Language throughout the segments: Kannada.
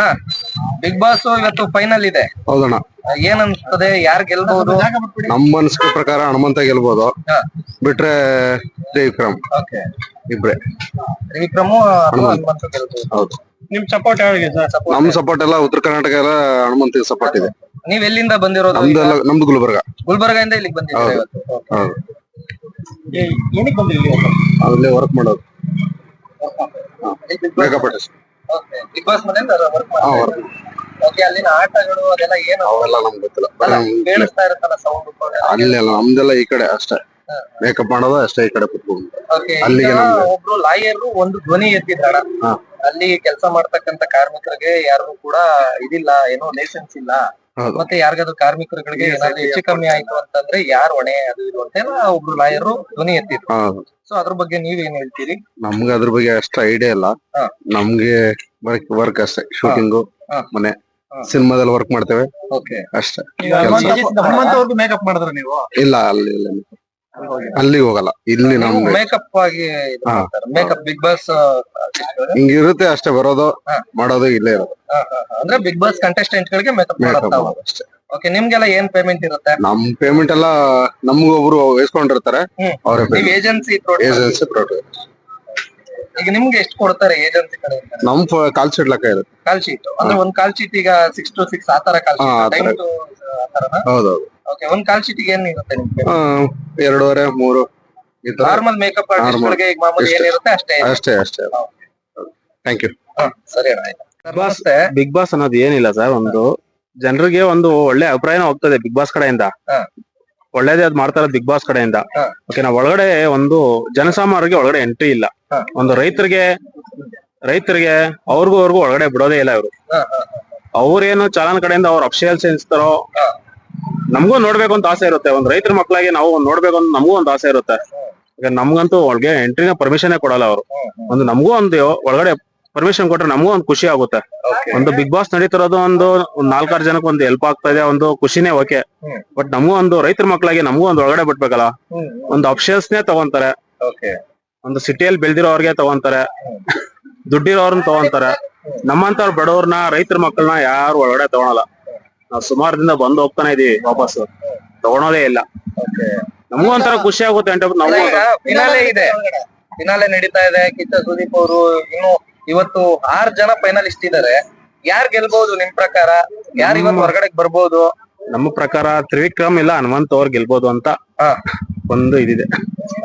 ಅಣ್ಣ ಬಿಗ್ ಬಾಸ್ ಇವತ್ತು ಫೈನಲ್ ಇದೆ. ಹೌದಣ್ಣ. ಏನ್ ಅನ್ಸ್ತದೆ ಯಾರ್ ಗೆಲ್ಬಹುದು ನಮ್ಮ ಅನ್ಸಿಕೆ ಪ್ರಕಾರ ಹನುಮಂತ ಗೆಲ್ಬಹುದು ಬಿಟ್ರೆ ತ್ರಿವಿಕ್ರಮ್. ಓಕೆ. ಇಬ್ರೆ. ತ್ರಿವಿಕ್ರಮ್ ಹನುಮಂತ. ಹೌದು. ನಿಮ್ ಸಪೋರ್ಟ್ ಯಾರಿಗೆ ಸಪೋರ್ಟ್ ನಮ್ ಸಪೋರ್ಟ್ ಎಲ್ಲ ಉತ್ತರ ಕರ್ನಾಟಕ ಎಲ್ಲ ಹನುಮಂತ ಸಪೋರ್ಟ್ ಇದೆ. ನೀವ್ ಎಲ್ಲಿಂದ ಬಂದಿರೋದು? ನಮ್ದೆಲ್ಲ ನಮ್ದು ಗುಲ್ಬರ್ಗ. ಗುಲ್ಬರ್ಗದಿಂದ ಇಲ್ಲಿಗೆ ಬಂದಿದ್ದೀರಾ. ಇವತ್ತು? ಹೌದು. ಏನಕ್ಕೆ ಅಲ್ಲೇ ವರ್ಕ್ ಮಾಡೋದು. ಮೇಕಪ್ ಆರ್ಟಿಸ್ಟ್ ಬಿಗ್ ಬಾಸ್ ಮನೆಯಿಂದ ವರ್ಕ್ ಮಾಡ್ತಾರೆ ಮಾಡಿ ಓಕೆ ಅಲ್ಲಿನ ಆಟಗಳು ಅದೆಲ್ಲ ಏನು? ಅವೆಲ್ಲ ನಮ್ಗೆ ಗೊತ್ತಿಲ್ಲ. ಅಲ್ಲ ನಮ್- ಕೇಳಿಸ್ತಾ ಇರುತ್ತಲ್ಲ ಸೌಂಡ್ ಅಲ್ಲೆಲ್ಲ ನಮ್ದೆಲ್ಲ ಈ ಕಡೆ ಅಷ್ಟೇ. ಮೇಕಪ್ ಮಾಡೋದು ಅಷ್ಟೇ ಈ ಕಡೆ ಕುತ್ಕೊಂಡು. ಓಕೆ ಅಲ್ಲಿಗೆ ನಮ್ದು- ಒಬ್ರು ಲಾಯರ್ ಒಂದು ಧ್ವನಿ ಎತ್ತಿದ್ದಾಳ ಅಲ್ಲಿ ಕೆಲಸ ಮಾಡ್ತಕ್ಕಂತ ಕಾರ್ಮಿಕರಿಗೆ ಯಾರಿಗೂ ಕೂಡ ಇದಿಲ್ಲ ಏನೋ ಲೈಸೆನ್ಸ್ ಇಲ್ಲ. ಮತ್ತೆ ಯಾರಿಗಾದ್ರೂ ಕಾರ್ಮಿಕರುಗಳಿಗೆ ಏನಾದ್ರೂ ಹೆಚ್ಚು ಕಮ್ಮಿ ಆಯ್ತು ಅಂತಂದ್ರೆ ಯಾರು ಹೊಣೆ ಅದು ಇದು ಅಂತ ಒಬ್ರು ಲಾಯರು ಧ್ವನಿ ಎತ್ತಿದ್ರು. ಹೌದು. ಸೊ ಅದ್ರ ಬಗ್ಗೆ ನೀವ್ ಏನ್ ಹೇಳ್ತೀರಿ? ನಮ್ಗೆ ಅದ್ರ ಬಗ್ಗೆ ಅಷ್ಟು ಐಡಿಯಾ ಇಲ್ಲ. ಹಾ. ನಮ್ಗೆ ವರ್ಕ್ ವರ್ಕ್ ಅಷ್ಟೇ. ಶೂಟಿಂಗು ಹಾ. ಮನೆ. ಸಿನಿಮಾದಲ್ಲಿ ವರ್ಕ್ ಮಾಡ್ತೇವೆ. ಓಕೆ ಅಷ್ಟೇ. ಮೇಕಪ್ ಮಾಡಿದ್ರ ನೀವು? ಇಲ್ಲ ಅಲ್ಲಿ ಇಲ್ಲ. ಅಲ್ಲಿಗೆ ಹೋಗಲ್ಲ. ಇಲ್ಲಿ ನಮ್ಗೆ. ಮೇಕಪ್ ಆಗಿ. ಮೇಕಪ್ ಬಿಗ್ ಬಾಸ್ ಹಿಂಗಿರುತ್ತೆ ಅಷ್ಟೇ ಬರೋದು. ಮಾಡೋದು ಇಲ್ಲೇ ಇರೋದು. ಅಂದ್ರೆ ಬಿಗ್ ಬಾಸ್ ಕಂಟೆಸ್ಟೆಂಟ್ ಗಳಿಗೆ ಮೇಕಪ್ ಅಷ್ಟೇ. ಓಕೆ ನಿಮ್ಗೆಲ್ಲ ಏನ್ ಪೇಮೆಂಟ್ ಇರುತ್ತೆ? ನಮ್ ಪೇಮೆಂಟ್ ಎಲ್ಲ ನಮ್ಗೊಬ್ರು ಇಸ್ಕೊಂಡಿರ್ತಾರೆ ಹ್ಮ್. ಅವರೇ ಏಜೆನ್ಸಿ ಏಜೆನ್ಸಿ ಪ್ರೊಡಕ್ಟ್ ಈಗ ನಿಮ್ಗೆ ಎಷ್ಟು ಕೊಡ್ತಾರೆ ಏಜೆನ್ಸಿ ಕಡೆ ನಮ್ ಕಾಲ್ ಶೀಟ್ ಲೆಕ್ಕ ಇರುತ್ತೆ. ಕಾಲ್ ಶೀಟ್ ಅಂದ್ರೆ ಒಂದ್ ಕಾಲ್ ಶೀಟ್ ಈಗ ಸಿಕ್ಸ್ ಟು ಸಿಕ್ಸ್ ಆ ತರ. ಕಾಲ್ ಶೀಟ್ ಹೌದೌದು. ಓಕೆ ಒಂದ್ ಕಾಲ್ ಶೀಟ್ ಏನ್ ಇರುತ್ತೆ ನಿಮ್ಗೆ ಆ, ಎರಡೂವರೆ ಮೂರು ಈ ತರ ನಾರ್ಮಲ್ ಮೇಕಪ್ ಆರ್ಟಿಸ್ಟ್ Normal. ಗಳಿಗೆ ಈಗ ಮಾಮೂಲಿ ಇಷ್ಟೇ. ಏನಿರುತ್ತೆ ಅಷ್ಟೇ ಇದೆ. ಅಷ್ಟೇ ಅಷ್ಟೇ ಥ್ಯಾಂಕ್ ಯು ಹಾ, ಸರಿ ಅಣ್ಣ ಆಯ್ತು ಸರ್, ನಮಸ್ತೆ ಬಿಗ್ ಬಾಸ್ ಅನ್ನೋದು ಏನಿಲ್ಲ ಸರ್ ಒಂದು ಜನರಿಗೆ ಒಂದು ಒಳ್ಳೆ ಅಭಿಪ್ರಾಯನ ಹೋಗ್ತದೆ ಬಿಗ್ ಬಾಸ್ ಕಡೆಯಿಂದ ಹಾ. ಒಳ್ಳೇದೇ ಅದ್ ಮಾಡ್ತಾರೆ ಬಿಗ್ ಬಾಸ್ ಕಡೆಯಿಂದ ಹಾ. ಓಕೆ ನಾವು ಒಳಗಡೆ ಒಂದು ಜನಸಾಮಾನ್ಯರಿಗೆ ಒಳಗಡೆ ಎಂಟ್ರಿ ಇಲ್ಲ ಹಾ. ಒಂದು ರೈತರಿಗೆ ರೈತರಿಗೆ ಅವ್ರಿಗೂ ಅವ್ರಿಗೂ ಒಳಗಡೆ ಬಿಡೋದೇ ಇಲ್ಲ ಇವರು ಹಾ, ಹಾ, ಅವ್ರೇನು ಚಾಲನ್ ಕಡೆಯಿಂದ ಅವ್ರ ಅಫಿಷಿಯಲ್ಸ್ ಎನ್ಸ್ತಾರೋ ಹಾ. ನಮಗೂ ನೋಡ್ಬೇಕು ಅಂತ ಆಸೆ ಇರುತ್ತೆ. ಒಂದ್ ರೈತರ ಮಕ್ಕಳಿಗೆ ನಾವು ಒಂದ್ ನೋಡ್ಬೇಕು ಅಂತ ನಮಗೂ ಒಂದು ಆಸೆ ಇರುತ್ತೆ. ಈಗ ನಮ್ಗಂತೂ ಒಳಗೆ ಎಂಟ್ರಿನ ಪರ್ಮಿಷನ್ ಕೊಡಲ್ಲ ಅವರು. ಒಂದು ನಮಗೂ ಒಂದು ಒಳಗಡೆ ಪರ್ಮಿಷನ್ ಕೊಟ್ರೆ ನಮಗೂ ಒಂದು ಖುಷಿ ಆಗುತ್ತೆ. ಒಂದು ಬಿಗ್ ಬಾಸ್ ನಡೀತಿರೋದು ಒಂದು ನಾಲ್ಕಾರು ಜನಕ್ಕೆ ಒಂದು ಹೆಲ್ಪ್ ಆಗ್ತಾ ಇದೆ ಒಂದು ಖುಷಿನೇ ಓಕೆ ಬಟ್ ನಮಗೂ ಒಂದು ರೈತರ ಮಕ್ಕಳಾಗಿ ನಮಗೂ ಒಂದು ಒಳಗಡೆ ಬಿಡ್ಬೇಕಲ್ಲ ಒಂದು ಆಪ್ಷನ್ಸ್ ನೇ ತಗೊಂತಾರೆ ಒಂದು ಸಿಟಿಯಲ್ಲಿ ಬೆಳ್ದಿರೋರ್ಗೆ ತಗೊಂತಾರೆ. ದುಡ್ಡಿರೋರ್ನ ತಗೊಂತಾರೆ. ನಮ್ಮಂತವ್ರ ಬಡವ್ರನ್ನ ರೈತರ ಮಕ್ಕಳನ್ನ ಯಾರು ಒಳಗಡೆ ತಗೊಳಲ್ಲ. ನಾವು ಸುಮಾರು ದಿನ ಬಂದು ಹೋಗ್ತಾನೆ ಇದೀವಿ ವಾಪಸ್ ತಗೊಳೋದೇ ಇಲ್ಲ. ಓಕೆ ನಮಗೂ ಒಂಥರ ಖುಷಿ ಆಗುತ್ತೆ ಅಂತ ನಾವು ಫಿನಾಲೆ ಇದೆ. ಫಿನಾಲೆ ನಡೀತಾ ಇದೆ. ಕಿತ್ತ ಸುದೀಪ್ ಅವರು ಇನ್ನು ಇವತ್ತು ಆರ್ ಜನ ಫೈನಲಿಸ್ಟ್ ಇದಾರೆ. ಯಾರ್ ಗೆಲ್ಬಹುದು ನಿಮ್ ಪ್ರಕಾರ? ಯಾರು ಇವತ್ತು ಹೊರಗಡೆ ಬರ್ಬೋದು? ನಮ್ಮ ಪ್ರಕಾರ ತ್ರಿವಿಕ್ರಮ್ ಇಲ್ಲ ಹನುಮಂತ್ ಅವ್ರು ಗೆಲ್ಬಹುದು ಅಂತ ಒಂದು ಇದಿದೆ.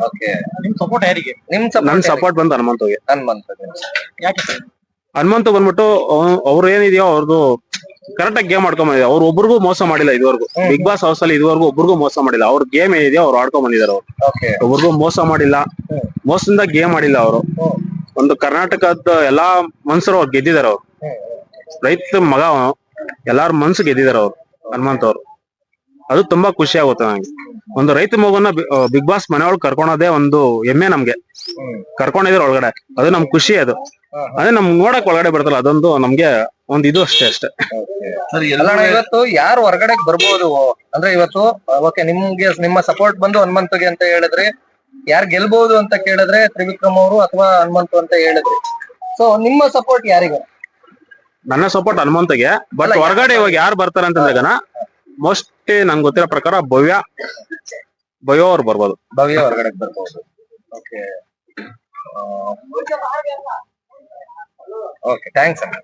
ಓಕೆ ನಿಮ್ ಸಪೋರ್ಟ್ ಯಾರಿಗೆ? ನಿಮ್ ನನ್ ಸಪೋರ್ಟ್ ಸಪೋರ್ಟ್ ಬಂದು ಹನುಮಂತ್ಗೆ ಹನುಮಂತ್ ಯಾಕೆ ಹನುಮಂತ ಬಂದ್ಬಿಟ್ಟು ಅವ್ರ ಅವ್ರು ಏನಿದೆಯೋ ಅವ್ರದ್ದು ಕರೆಕ್ಟ್ ಆಗಿ ಗೇಮ್ ಆಡ್ಕೊಂಡ್ ಬಂದಿದೆ ಅವ್ರು ಒಬ್ರಿಗೂ ಮೋಸ ಮಾಡಿಲ್ಲ ಇದುವರೆಗೂ. ಬಿಗ್ ಬಾಸ್ ಹೌಸ್ ಅಲ್ಲಿ ಇದುವರೆಗೂ ಒಬ್ರಿಗೂ ಮೋಸ ಮಾಡಿಲ್ಲ. ಅವ್ರ ಗೇಮ್ ಏನಿದೆ ಅವ್ರು ಆಡ್ಕೊಂಡ್ ಬಂದಿದ್ದಾರೆ ಅವ್ರು. ಓಕೆ ಒಬ್ರಿಗೂ ಮೋಸ ಮಾಡಿಲ್ಲ. ಮೋಸದಿಂದ ಗೇಮ್ ಆಡಿಲ್ಲ ಅವರು. ಒಂದು ಕರ್ನಾಟಕದ ಎಲ್ಲಾ ಮನ್ಸರು ಅವ್ರು ಗೆದ್ದಿದ್ದಾರೆ ಅವ್ರು. ರೈತ ಮಗ ಅವನು ಎಲ್ಲಾರ ಮನ್ಸು ಗೆದ್ದಿದ್ದಾರೆ ಅವ್ರು ಹನುಮಂತ್ ಅವ್ರು ಅದು ತುಂಬಾ ಖುಷಿ ಆಗುತ್ತೆ ನಂಗೆ. ಒಂದು ರೈತ ಮಗನ ಬಿಗ್ ಬಾಸ್ ಮನೆಯೊಳಗೆ ಕರ್ಕೊಳೋದೇ ಒಂದು ಹೆಮ್ಮೆ ನಮ್ಗೆ. ಕರ್ಕೊಂಡಿದ್ರೆ ಒಳಗಡೆ. ಅದು ನಮ್ ಖುಷಿ ಅದು. ಅದೇ ನಮ್ ನೋಡಕ್ ಒಳಗಡೆ ಬರ್ತಲ್ಲ ಅದೊಂದು ನಮ್ಗೆ ಒಂದ್ ಇದು ಅಷ್ಟೇ ಅಷ್ಟೇ. ಅಲ್ಲಣ್ಣ ಇವತ್ತು ಯಾರು ಹೊರಗಡೆ ಬರ್ಬೋದು? ಅಂದ್ರೆ ಇವತ್ತು ಓಕೆ ನಿಮ್ಗೆ ನಿಮ್ಮ ಸಪೋರ್ಟ್ ಬಂದು ಹನುಮಂತಗೆ ಅಂತ ಹೇಳಿದ್ರೆ ಯಾರು ಗೆಲ್ಬಹುದು ಅಂತ ಕೇಳಿದ್ರೆ ತ್ರಿವಿಕ್ರಮ್ ಅವರು ಅಥವಾ ಹನುಮಂತು ಅಂತ ಹೇಳಿದ್ರಿ. ಸೊ ನಿಮ್ಮ ಸಪೋರ್ಟ್ ಯಾರಿಗ? ನನ್ನ ಸಪೋರ್ಟ್ ಹನುಮಂತಗೆ ಬಟ್ ಹೊರಗಡೆ ಇವಾಗ ಯಾರು ಬರ್ತಾರೆ ಅಂತಂದಾಗ ಮೋಸ್ಟ್ ನಂಗೆ ಗೊತ್ತಿರೋ ಪ್ರಕಾರ ಭವ್ಯ ಭವ್ಯ ಅವ್ರು ಬರ್ಬೋದು. ಭವ್ಯ ಹೊರಗಡೆ ಬರ್ಬೋದು. ಓಕೆ ಓಕೆ ಥ್ಯಾಂಕ್ಸ್ ಅಣ್ಣ